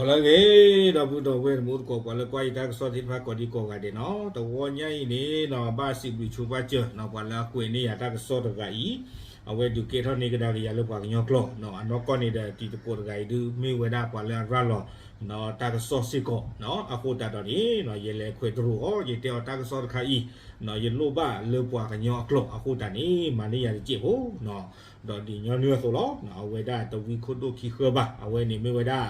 ဘောလကေတော့ဘူးတော့ဝဲမို့ကောကွာလေကွာဤတာစောတိဖာကောဒီကောကတဲ့နော်တဝညိုင်းနေနော်ဘာစီဘူးချူပါချနော်ကွာလာကွေနေရတာကစောတကဤအဝဲဒုကေထနေကဒါရလောက်ပါညောကလောနော်အနောကောနေတဲ့တီတပိုတကဤဒူမေဝဒါကွာလာရလော နော်တာကစောစစ်ကောနော်အခုတာတော့ဒီနော်ရေလေခွေသူဩရေတေတာကစောတခါဤနော်ရေလိုပါလေပွားကညောကလောအခုတာနေမနေရကြည့်ဟုတ်နော်တော့ဒီညောနွေဆိုလောနော်ဝဲဒါတဝီခုဒုခိခဘအဝဲနေမေဝဒါ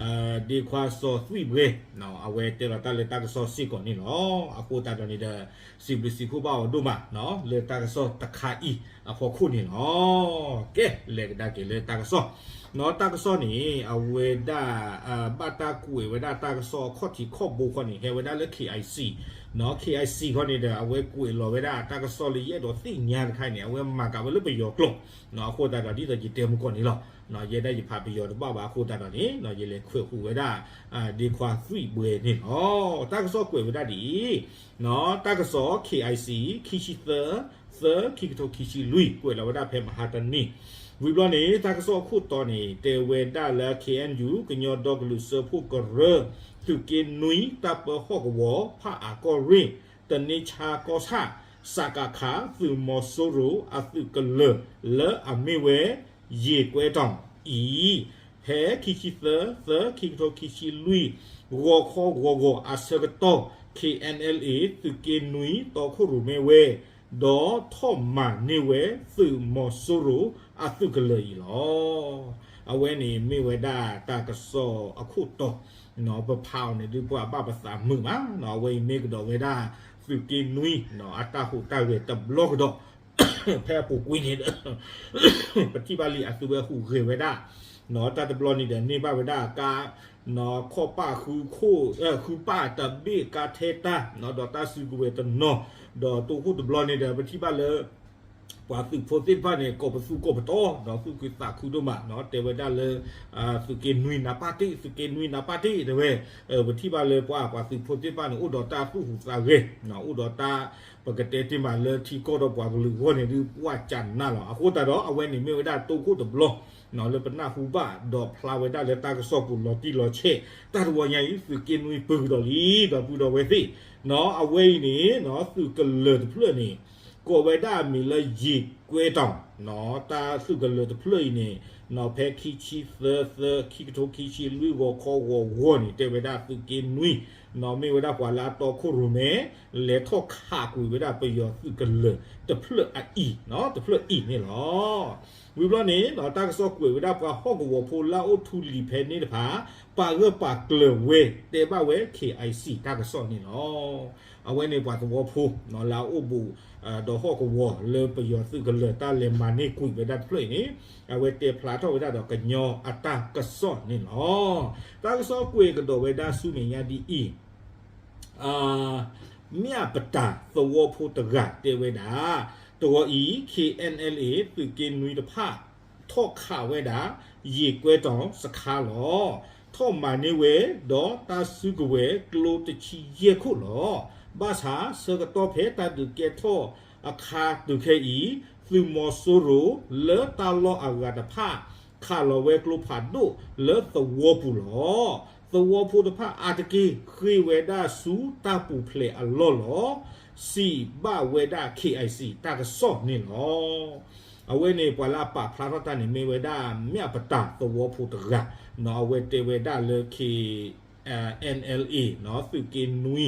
အဲဒီခွာစောသွိဘရေနော်အဝဲတေရတာလေတာကစောစစ်ကောနေနော်အခုတာတော့နေတဲ့စီဘစီခုပါဒုမနော်လေတာကစောတခါဤအဖို့ခုနေနော်ကဲလေဒါကေလေတာကစောနော်တာကစောနေအဝဲဒါအဘတာကူဝဲဒါတာကစောခော့တီခော့ဘူခော့နေဟဲဝဲဒါလေ KIC နော် KIC ခော့နေတဲ့အဝဲကူလောဝဲဒါတာကစောလေရဲ့တော့သိညာခိုင်နေအဝဲမှာကဘလို့ပြရောကလောနော်အခုတာတော့ဒီတော့ဒီတဲမကောနေလောနော်ရဲတဲ့ရဖာပြီးရောတော့ပါအခုတာတော့နေနော်ရဲလေခွေခုဝဲဒါအာဒီခွာ3ဘွေနေနော်တာကစောကွေဝဲဒါဒီနော်တာကစော KIC ခီရှိသသခိကတိုခီရှိလူကွေလောဝဲဒါဖဲမဟာတနီ ဝီဘလနေတာကစောခုတော်နေတေဝဲဒါလာ KNU ကညောဒေါကလူစဖုကရသူကင်းနွီတပ်ပဟောကဝဖာအကောရင်တနေချာကောဆာစကာခါသူမောဆိုရူအသူကလလအမေဝဲရေကွဲတောင်ဤဟဲခိခိသသခိတိုခိရှိလူဝေါ်ခောဝေါ်ဝေါ်အစကတော KNLA သူကင်းနွီတော်ခုရူမေဝဲဒေါ်ထောမနေဝဲသူမောဆိုရူ အသူကလေလောအဝဲနေမေဝဲဒါတာကစောအခုတော့နော်ပဖောင်းနေဒီပွားပပစာမှုမနော်ဝဲမေကတော့ဝဲဒါသူကင်းနွီနော်အတာဟုတာဝဲတဘလော့တော့ဖဲပူကွင်းနေပတိပါလီအသူဘဟုခေဝဲဒါနော်တတ်ဘလော့နေတဲ့နေပါဝဲဒါကာနော်ခောပါခုခိုအဲခုပါတဘေကာထေတာနော်ဒေါ်တာစုကွေတနော်ဒေါ်တူခုတဘလော့နေတဲ့ပတိပါလေ ပွာသူဖိုတိပါနေကိုပစုကိုပတော်တော့သူကတာခုဒမနော်တေဝဒါလေအာသူကေနွိနာပါတိသူကေနွိနာပါတိတဝဲအဲဝတိပါလေပွာပွာသူဖိုတိပါနေဥဒေါ်တာသူဟူစာရေနော်ဥဒေါ်တာပကတေတိမလေတီကိုတော့ပွာကလူဝနေဒီပွာချန်နာလောအခုတတော့အဝဲနေမြေဝဒါတူခုတဘလောနော်လေပနာဟူပါတော့ဖလာဝဒါလေတာကဆော့ကူလော်တီလော်ချေတာဝညာဤသူကေနွိပူတော်လီတော့ပူတော်ဝဲသိနော်အဝဲနေနော်သူကလေတဖလနေ ကိုဝဲဒါမီလရီကွဲတောင်နော်တာစုကလတဖလို့နေနော်ဖဲခီချီသသခီတိုခီချီလူကိုခေါ်ဝဝနေတေဝဒါသူကင်းနွီနော်မေဝဒါကွာလာတော့ခုရုမဲလေထောက်ခါကူဝဒါပယောစုကလတဖလို့အီနော်တဖလို့အီနေလောဝီဘလနေနော်တာကစောကွေဝဒါပွားဟော့ကဝဖိုလာအိုထူလီဖဲနေတဖာပါရပါကလဝဲတေဘဝဲ KIC တာကစောနေနော်အဝဲနေပွားသဘောဖိုးနော်လာအိုဘူအာတော့ဟော့ကဝလေပယောစုကလတာလေမနေကွေဝဒါဖလို့နေအဝဲတေဖလာတော့ဝဒါတော့ကညောအတာကစောနေနော်တာကစောကွေကတော့ဝဒါစုမြညာဒီအီအာမြပတာသဝဖို့တကတေဝဒာတောဤ KNLA သူကင်းနွီတဖထောက်ခဝဲတာရေကွဲတောင်စခါလောထောက်မနေဝဲဒေါ်တာစုကဝဲကလိုတချီရေခုလောဘာသာစကတော့ဖေတာဒုကေထောအခါဒုခေဤသူမောဆိုရိုလေတာလောအဂါတဖခါလောဝဲကလိုဖာဒိုလေသဝပူလော the war for the pa atake khri weda su ta pu phle a lo lo si ba weda kic ta ka so ni lo အဝဲနေပွာလာပါဖလာရတာနေမေဝဒမြပတာသဝဖုတကနော်ဝဲတေဝဒလေခီ NLA နော်သူကင်းနွီ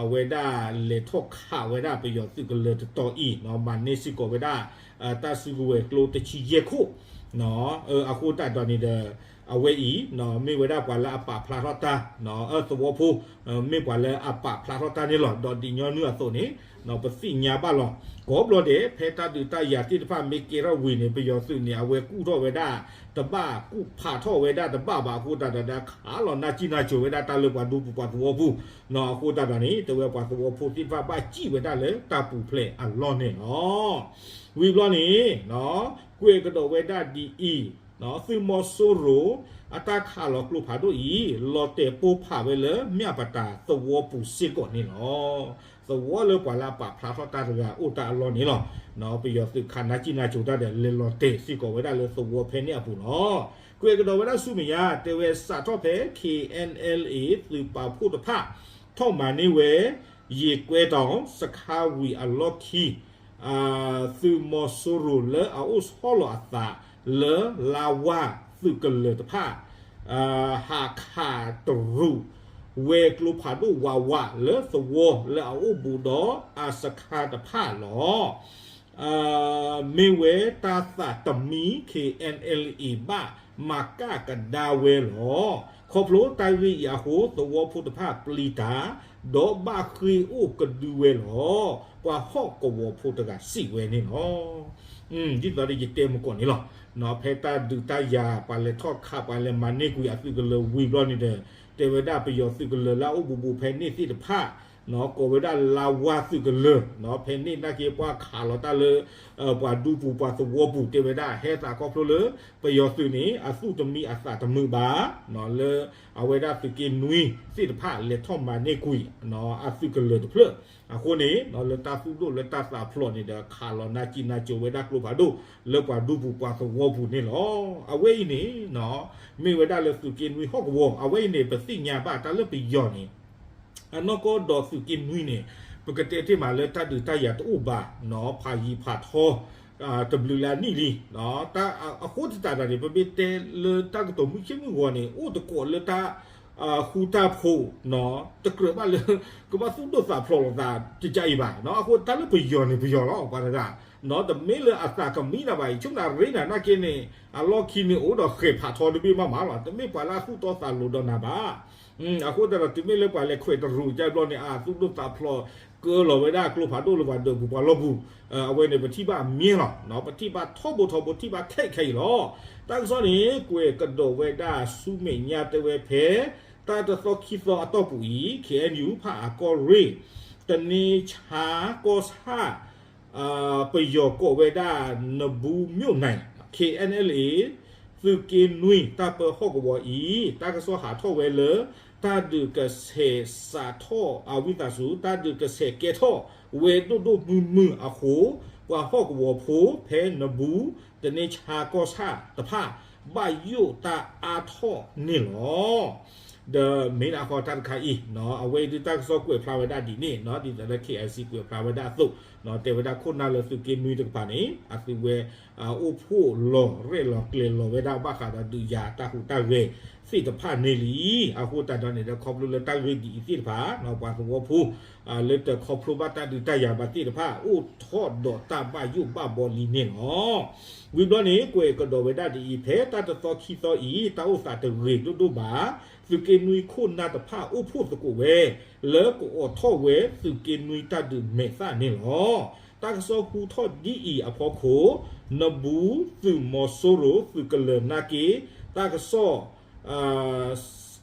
အဝဲဒါလေထောက်ခဝဲဒါပယောသူကလေတော်ဤနော်မနေစီကိုဝဲဒါအတဆုကဝဲကလိုတချီရခုနော်အခုတတ်တော်နေတဲ့အဝဲဤနော်မေဝဒပွာလာအပဖလာရတာနော်အသဝဖူမေပွာလာအပဖလာရတာနေလောဒေါ်ဒီညောနုအသောနေ နော်ပစီညာပါလောကောဘလောတဲ့ဖေတာတူတယာတိတဖမေကေရဝီနေပယောစုနေအဝဲကုတော့ဝဲဒါတပကုဖာထောဝဲဒါတပပါကုတာတာခါလောနာချိနာချိုဝဲဒါတလပွားဒူပပွားသဝဖူနော်ကုတာတာနေတဝဲပွားသဝဖူတိပပါကြည့်ဝဲဒါလေတပူဖလေအလောနေနော်ဝီဘလောနေနော်ကွေကတော့ဝဲဒါဒီအီ နော်သူမောဆိုရိုအတခါလောကလူဖာတို့ဤလော်တေပိုဖာပဲလေမြပတာသဝပူစစ်ကောနေလောသဝလောကလာပါဖာဖတာရာဥတာလောနေလောနော်ပြီးရသူခန္ဓာကြည့်နာကြုံတတ်တယ်လေလော်တေစစ်ကောဝဲတာလေသဝဖဲနေအပူနော်ကွေကတော့ဝဲတာစုမရတေဝဲစာတော့ဖဲ KNLA သူပါဖို့တဖထောက်မှန်နေဝဲရေကွဲတောင်စခါဝီအလော့ခီအာသူမောဆိုရိုလေအုစဟောလောအတာ เลอลาวาสึกเลอตผ้าฮาคาตรูเวกลุผาดูวาวาเลอสวเลออูบูดออาสคาตผ้าหลอเมเวตาสะตมีเคเอนเอลีบ้ามาก้ากันดาเวหลอขอบรู้ไตวิยาหูตัวพุทธภาพปลีตาโดบ้าคืออูกระดูเวหลอ กว่าฮอกกวพุทธกะสิเวนี่เนาะอืมดิตอริจิเตมก่อนนี่หรอเนาะเพตาดุตายาปาเลทอดคาปาเลมานี่กุยอะสึกะเลวีบลอนี่เด เทวดาไปยอสึกเลลาอุบุบุเพนี่สิทธา เนาะโกเวดาลาวาสึกเลยเนาะเพนนี่นาเกปว่าขาลอตาเลยเอ่อปว่าดูปูปว่าสวอปูเตเวดาเฮตาก็พลเลยปยอสึนี่อสุตมีอาสาตมือบาเนาะเลยเอาเวดาสึกินุยสิทธภาเลท่อมมาเนกุยเนาะอสึกเลยตเพลอะคนนี้เนาะเลตาสุโดเลตาสาพลอนี่เดขาลอนาจินาโจเวดากลุบาดูเลปว่าดูปูปว่าสวอปูนี่หรอเอาเวนี่เนาะมีเวดาเลสึกินุยฮอกวงเอาเวนี่ปสิญญาบาตาเลปยอนี่ အနောကောဒေါ်စုကင်ဝီနေပကတဲ့တိမာလတာဒူတရတူဘာနော်ဖာယီဖာသောအာတဘလူလာနီလီနော်တာအခုတတာတယ်ပပိတဲလေတာကတော့မှုချင်းမှုဝနေဥတကောလေတာအာခူတာဖိုနော်တကရပါလေကဘာစုဒစာဖလောတာတကြိုင်ပါနော်အခုတလပယောနေပယောတော့ပါရကနော်တမေလအတာကမီနာပါချုံနာရိနာနာကင်းနေအလော်ခီနေအိုတော့ခေဖာထော်ဒီဘီမမလာတမေပါလာခုတော့စာလို့တော့နာပါอืม အခုတရတိမိလပါလေခွေတရူကြတော့နေအာသူတို့တာဖလောကောလောဝေဒကလောဖာတို့လောဘတို့ဘူပါလောဘူးအဝဲနေပတိပါမြင်းလောနော်ပတိပါထောဘူထောဘူတိပါခိတ်ခိတ်လောတန်စောနေကွေကတော်ဝေဒစုမေညာတဝေဖေတာတသောခိသောအတော့ပူဤ KNU ဖာကောရေတနေချာကောစာအာပယောကောဝေဒနဘူးမြို့နိုင် KNLA သူကိနွိတာပဟောကဝဤတာကဆောဟာထောဝဲလေတာဒုကဆေစာထောအဝိတစုတာဒုကဆေကေထောဝေဒုဒုမှုမှုအခိုဝါဟောကဝဖိုဖဲနဘူးတနေချာကောဆာတဖဘယုတာအာထောနိလောဒါမင်းအခေါ်တတ်ခိုင်နော်အဝေဒုတာကဆောကွေဖလာဝဒဒီနိနော်ဒီတလက် KIC ကွေဖလာဝဒသုတ် ดูกระเสสาท่ออาวิตาสูตาดูกระเสเกท่อเวดุดุมือมืออะโหว่าฮอกวโผเพนบูตเนชาก็ซาตะพาบายุตาอาท่อนี่หรอ the main akhota khai no away di tak so kwe flaweda di ni no di the KIC kwe flaweda su no te weda khona le su ke nui de pa ni asu we u phu lo re lo kle lo weda ba kha da du ya ta hu ta we si ta pha ne li a hu ta da ne de khop lu le ta we di si ta pha no pa su wo phu a le te khop lu ba ta du ta ya ba ti ta pha u tho do ta ba yu ba bo li ne no ဝိဘလနေကိုကတော်ဝဒဒီဖဲတတတော်ခီတော်ဤတောက်စာတရေတို့တို့ပါစုကေနွီခုနာတဖာဥဖို့တကိုဝဲလဲကိုအထောဝဲစုကေနွီတတ်ဒမေသနေလော တကဆောခုထောဒီဤအဖို့ခိုနဘူးစုမောဆိုရိုစုကလနာကေတကဆောအာ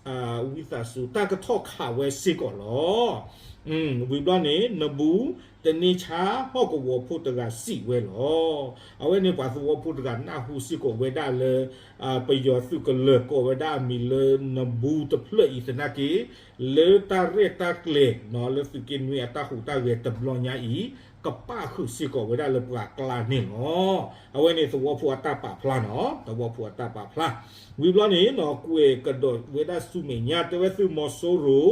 အာဝိသစုတကထောခဝဲစေကောလောอืมဝိဘလနေနဘူးတနေချာဟော့ကဝဖို့တကစီဝဲလောအဝဲနေပါစဝဖို့တကနာဟုစီကိုဝဲဒါလေအာပယောစုကလေကိုဝဲဒါမီလေနဘူးတဖလဤစနာကေလေတာရတာကလေနော်လေစကင်ဝဲအတာဟုတာဝဲတဘလောညာဤ ကပခုစီကိုဝဲဒါလေပကကလာနေနော်အဝဲနေစဝဖို့အတာပဖလာနော်တဝဖို့အတာပဖလာဝီဘလနေနော်ကွေကဒိုဝဲဒါစုမေညာတဝဲစုမောဆိုရို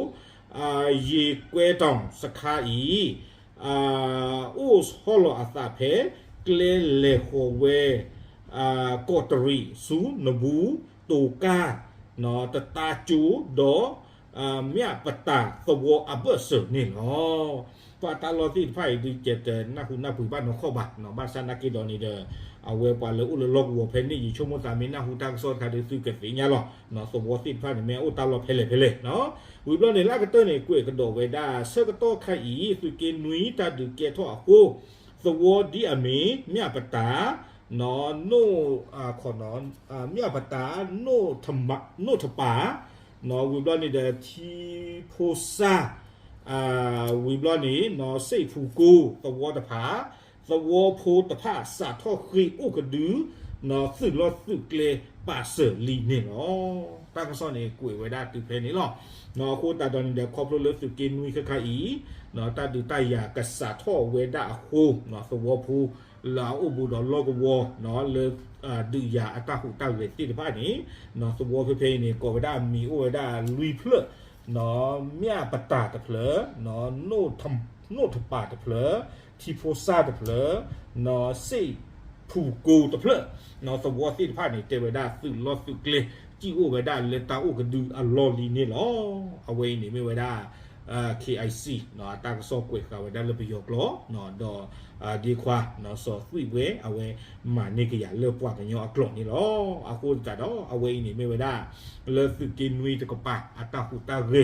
အာရေကွဲတောင်စခါဤအာအိုစဟောလအသဖေကလေလေဟိုဝဲအာကောတရီစုနဘူးတူကာနော်တတာကျူဒေါ် အာမြပတာသဝအဘဆနေနော်ပတာလောတိဖိုင်ဒီကျတဲ့နခုနပူပါနော်ခောပါနော်ဘာစနာကီဒေါ်နေတဲ့အဝဲပါလေဥလလောကဝဖဲနေချုံမသာမင်းနဟူတက်ဆော့ခါဒီစုကတိညာလောနော်သဝတိဖိုင်မဲဥတာလောဖဲလေဖဲလေနော်ဝီဘလနေလာကတဲ့နေကွေကတော်ဝဲဒါဆကတော့ခိုင်ဤစုကေနွီတာဒူကေထောအခုသဝဒီအမေမြပတာနော်နိုအာခေါ်နော်အာမြပတာနိုထမနိုထပါ နော်ဝီဘလနေတဲ့ချီဖိုစာအာဝီဘလနေနော်စိတ်ဖူကိုသဝတဖာသဝဖိုတဖာစာထောခိဥကဒူနော်စုလောစုကလေပါဆယ်လီနေလောတာကစောနေကိုဝဲတာတူဖဲနေလောနော်ကိုတာတော်နေတဲ့ခေါပလိုလစုကင်းနွီခခအီနော်တာတူတယာကစားထောဝဲတာဟိုနော်သဝဖူ လာအဘူတော်လောကဝနော်လေအာဒူယာအတဟုတောက်လေတိတပါနေနော်သဝဖေဖေနေကိုဝဲတာမီဝဲတာလူဖလနော်မြပတာတဖလနော်နို့ထမ်နို့ထပါတဖလတီဖိုစာတဖလနော်စိတ် ผูกูตะเพลนอสวอสิพานี่เตเวดาสุลอสุเกลจีโอเวดาเลตาโอกดูอลอลีนี่ลออเวนี่ไม่เวดาอ่า KIC เนาะตากซอกเวกาเวดาเลปยอกลอเนาะดออ่าดีควาเนาะซอสุเวอเวมานี่กะยาเลปวากันยออกลอนี่ลออะโคตะดออเวนี่ไม่เวดาเลสุกินวีตะกปาอะตาหูตาเร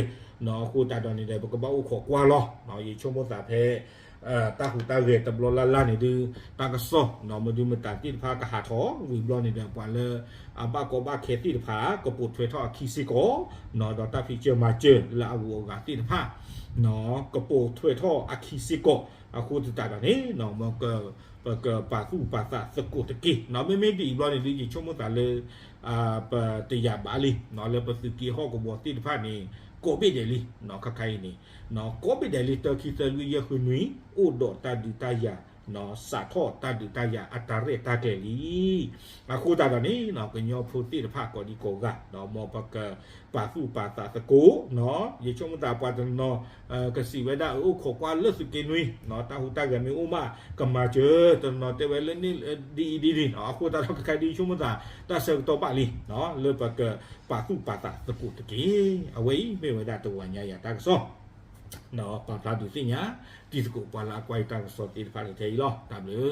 เนาะโคตะดอนี่ได้บกบะอุขอกว่าลอเนาะยีชม อาตาหูตาเวตบลลาลานี่ดือปากซอนอมาดูมาตาติดพากะหาทอวิบลอนี่เดียวปาเลอาบากอบาเคติดพากะปุดเททอคีซิโกนอดอตาฟิเจมาเจอลาวูกาติดพา အခုတတာနေနော်မကပကပါစုပါစာစကုတကိနော်မေမေဒီဘလနေဒီချုံမတာလေအာပတရပါလီနော်လေပစကီဟောကဘောတိဖာနေကိုပိတယ်လီနော်ခခိုင်နေနော်ကိုပိတယ်လီတခိစလူရခွနွီဥဒတာဒီတယာ နော်စာထောတာဒီတယာအတာရဲတာတယ်လီအခုတာတော့နေနော်ကညောဖုတိတဖကောဒီကိုကနော်မောပကပါစုပါတာတကိုနော်ရေချုံမတာပွားတနော်အဲကစီဝဲတာဥခေါ်ကွာလစကေနွီနော်တာဟူတာကမေဥမာကမာချေတနော်တေဝဲလနေဒီဒီဒီနော်အခုတာတော့ခိုင်ဒီချုံမတာတာဆောတော့ပါလီနော်လေပကပါစုပါတာတကိုတကေအဝေးမေဝဲတာတဝညာရတာက စော no pa pa du sinya di ko pa la kwai ta so ti pa ni thei lo ta bleu